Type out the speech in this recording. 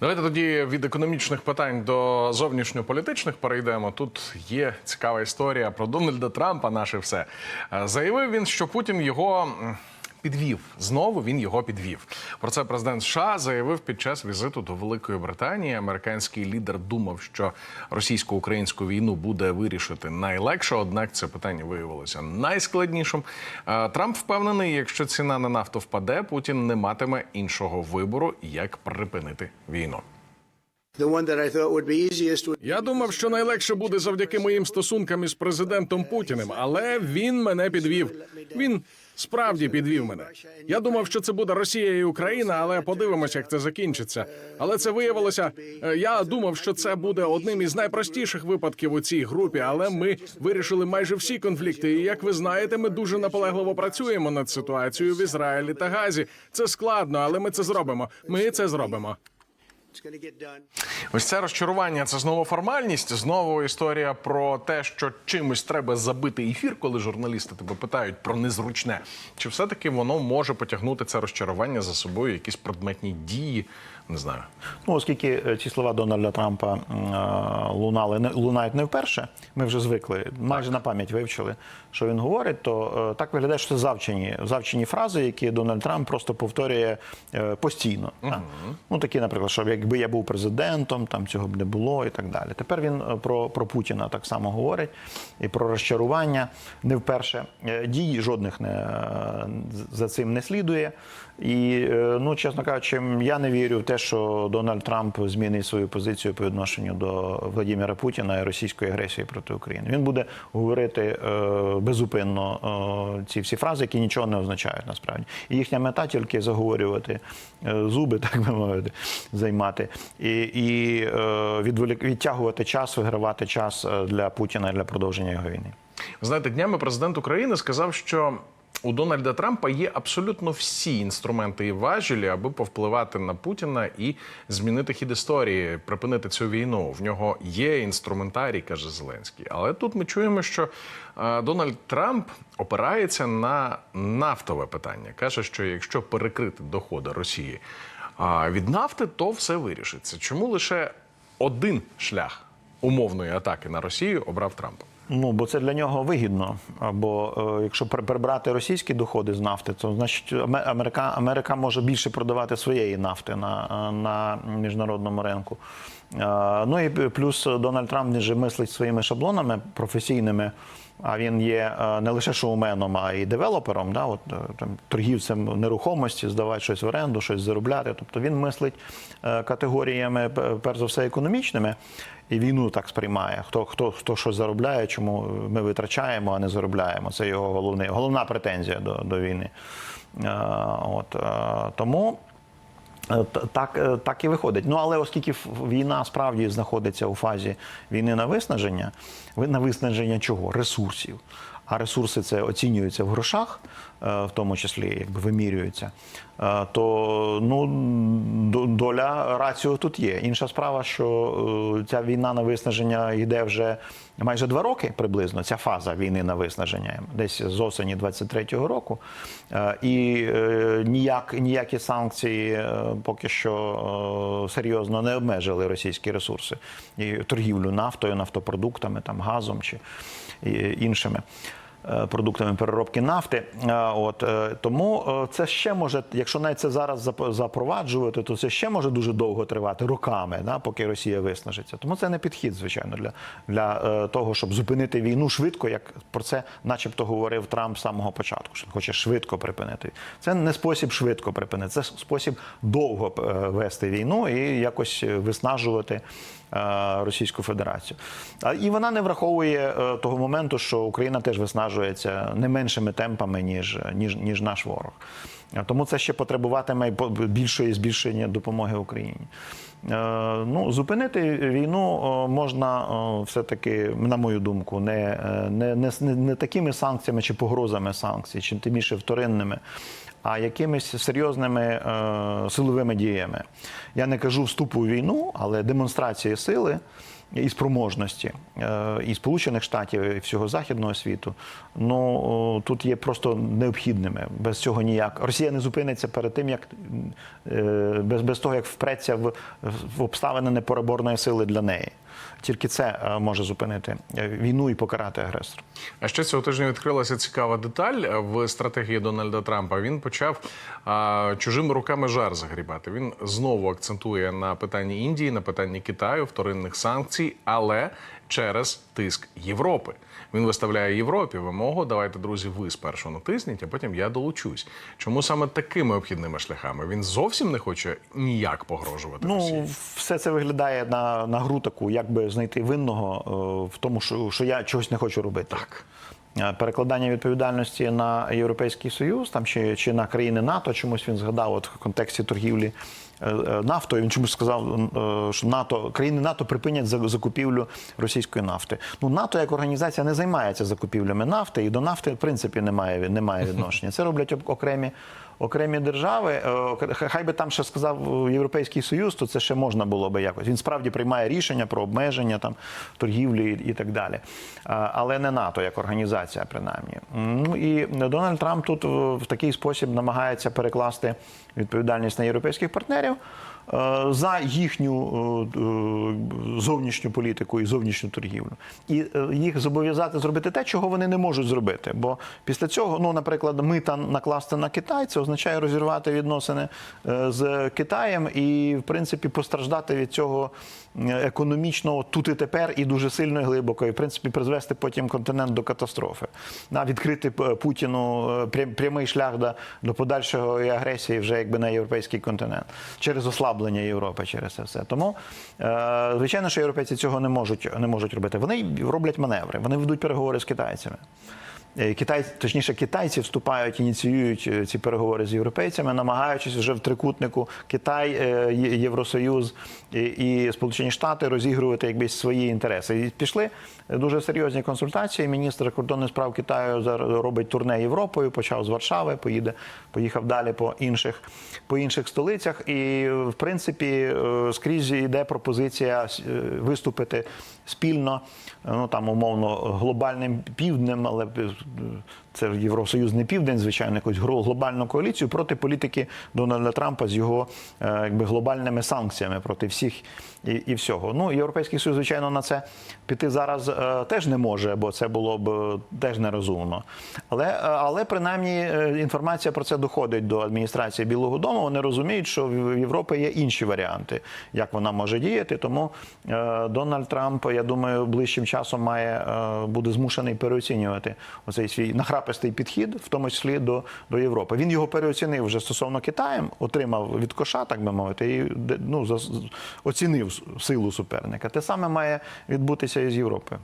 Давайте тоді від економічних питань до зовнішньополітичних перейдемо. Тут є цікава історія про Дональда Трампа. Наше все Е, заявив він, що Путін його підвів. Знову він його підвів. Про це президент США заявив під час візиту до Великої Британії. Американський лідер думав, що російсько-українську війну буде вирішити найлегше однак це питання виявилося найскладнішим. Е, Трамп впевнений, якщо ціна на нафту впаде, Путін не матиме іншого вибору, як припинити війну. Я думав, що найлегше буде завдяки моїм стосункам із президентом Путіним, але він мене підвів. Він справді підвів мене. Я думав, що це буде Росія і Україна, але подивимося, як це закінчиться. Але це виявилося. е, Я думав, що це буде одним із найпростіших випадків у цій групі, але ми вирішили майже всі конфлікти. І як ви знаєте, ми дуже наполегливо працюємо над ситуацією в Ізраїлі та Газі. Це складно, але ми це зробимо. Ми це зробимо. Ось це розчарування. Це знову формальність. Знову історія про те, що чимось треба забити ефір, коли журналісти тебе питають про незручне. Чи все-таки воно може потягнути це розчарування за собою, якісь предметні дії? Не знаю. Ну, оскільки е, ці слова Дональда Трампа е, лунали не лунають не вперше, ми вже звикли, майже на пам'ять вивчили, що він говорить, то е, так виглядає, що це завчені, завчені фрази, які Дональд Трамп просто повторює е, постійно. так. Ну такі, наприклад, що якби я був президентом, там цього б не було і так далі. Тепер він е, про, про Путіна так само говорить і про розчарування не вперше. Е, Дій жодних не е, за цим не слідує. І е, ну, чесно кажучи, я не вірю в те, що Дональд Трамп змінить свою позицію по відношенню до Владимира Путіна і російської агресії проти України. Він буде говорити е, безупинно е, ці всі фрази, які нічого не означають насправді. І їхня мета тільки заговорювати зуби, так би мовити, займати і, і відтягувати час, вигравати час для Путіна для продовження його війни. Знаєте, днями президент України сказав, що у Дональда Трампа є абсолютно всі інструменти і важелі, аби повпливати на Путіна і змінити хід історії, припинити цю війну. В нього є інструментарій, каже Зеленський. Але тут ми чуємо, що е, Дональд Трамп опирається на нафтове питання. каже, що якщо перекрити доходи Росії а, від нафти, то все вирішиться. Чому лише один шлях умовної атаки на Росію обрав Трамп? Ну, бо це для нього вигідно. Бо е, якщо при- прибрати російські доходи з нафти, то значить Аме- Америка, Америка може більше продавати своєї нафти на, на міжнародному ринку. Е, Ну і плюс Дональд Трамп же мислить своїми шаблонами професійними. А він є е, не лише шоуменом, а й девелопером, да, от, е, там, торгівцем нерухомості, здавати щось в оренду, щось заробляти. Тобто він мислить е, категоріями, перш за все, економічними, і війну так сприймає. Хто, хто, хто щось заробляє, чому ми витрачаємо, а не заробляємо. Це його головний, головна претензія до, до війни. От, тому. Е, Так, е, так і виходить. Ну але оскільки війна справді знаходиться у фазі війни на виснаження, ви- на виснаження чого? Ресурсів. А ресурси це оцінюються в грошах, в тому числі якби вимірюються. е, То ну доля раціо тут є. Інша справа, що е, ця війна на виснаження йде вже майже два роки приблизно. Ця фаза війни на виснаження, десь з осені 23-го року. Е, І е, ніяк, ніякі санкції е, поки що е, серйозно не обмежили російські ресурси і торгівлю нафтою, нафтопродуктами, там газом чи іншими. Е, Продуктами переробки нафти, Е, от е, тому це ще може, якщо навіть це зараз зап- запроваджувати, то це ще може дуже довго тривати роками, да, поки Росія виснажиться. Тому це не підхід, звичайно, для, для того, щоб зупинити війну швидко, як про це, начебто, говорив Трамп з самого початку, що він хоче швидко припинити. Це не спосіб швидко припинити, це спосіб довго вести війну і якось виснажувати Російську Федерацію. І вона не враховує е, того моменту, що Україна теж виснажується не меншими темпами, ніж, ніж, ніж наш ворог. Е, Тому це ще потребуватиме більшої збільшення допомоги Україні. Е, Ну, зупинити війну е, можна е, все-таки, на мою думку, не, не, не, не, такими санкціями чи погрозами санкцій, чи тим більше вторинними, а якимись серйозними е, силовими діями. Я не кажу вступу у війну, але демонстрації сили і спроможності е, і Сполучених Штатів, і всього західного світу. Ну тут є просто необхідними. Без цього ніяк. Росія не зупиниться перед тим, як е, без, без того, як впреться в, в обставини непереборної сили для неї. Тільки це е, може зупинити е, війну і покарати агресора. А ще цього тижня відкрилася цікава деталь е, в стратегії Дональда Трампа. Він почав а, чужими руками жар загрібати. Він знову акцентує на питанні Індії, на питанні Китаю, вторинних санкцій, але через тиск Європи. Він виставляє Європі вимогу. Давайте, друзі, ви спершу натисніть, а потім я долучусь. Чому саме такими обхідними шляхами? Він зовсім не хоче ніяк погрожувати Росії. Ну, все це виглядає на, на гру таку, як би знайти винного е, в тому, що, що я чогось не хочу робити. Так. Е, Перекладання відповідальності на Європейський Союз там чи, чи на країни НАТО, чомусь він згадав от в контексті торгівлі нафтою. Він чомусь сказав, е, що НАТО країни НАТО припинять закупівлю російської нафти. Ну НАТО як організація не займається закупівлями нафти, і до нафти в принципі немає, немає відношення. Це роблять окремі. Окремі держави, Е, хай би там ще сказав е, Європейський Союз, то це ще можна було би якось. Він справді приймає рішення про обмеження там торгівлі і, так далі. Але не НАТО як організація, принаймні. Ну і Дональд Трамп тут в, такий спосіб намагається перекласти відповідальність на європейських партнерів е, за їхню е, е, зовнішню політику і зовнішню торгівлю, і е, їх зобов'язати зробити те, чого вони не можуть зробити. Бо після цього, ну, наприклад, мита накласти на Китай, це означає розірвати відносини е, з Китаєм і, в принципі, постраждати від цього економічного тут і тепер і дуже сильно і глибоко, і в принципі призвести потім континент до катастрофи. На відкрити е, Путіну е, прямий шлях до, до подальшої агресії вже якби на європейський континент через ослаблення Європи через це все. Тому е, звичайно, що європейці цього не можуть не можуть робити. Вони роблять маневри, вони ведуть переговори з китайцями. Е, Китай, точніше, китайці вступають, ініціюють е, ці переговори з європейцями, намагаючись вже в трикутнику Китай, е, Євросоюз і, Сполучені Штати розігрувати якби свої інтереси. І пішли дуже серйозні консультації. Міністр закордонних справ Китаю робить турне Європою, почав з Варшави, поїде, поїхав далі по інших, по інших столицях. І в принципі скрізь йде пропозиція виступити спільно, е, ну там умовно глобальним півднем, але е, це Євросоюз не південь, звичайно, якусь глобальну коаліцію проти політики Дональда Трампа з його е, якби глобальними санкціями проти всіх і, і всього. Ну європейський союз, звичайно, на це піти зараз е, теж не може, бо це було б е, теж нерозумно. Але, е, але принаймні е, інформація про це доходить до адміністрації Білого Дому. Вони розуміють, що в Європі є інші варіанти, як вона може діяти. Тому е, Дональд Трамп, я думаю, ближчим часом має е, буде змушений переоцінювати оцей свій нахрапистий підхід, в тому числі до, до Європи. Він його переоцінив вже стосовно Китаю, отримав від коша, так би мовити, і ну, оцінив силу суперника. Те саме має відбутися і з Європою.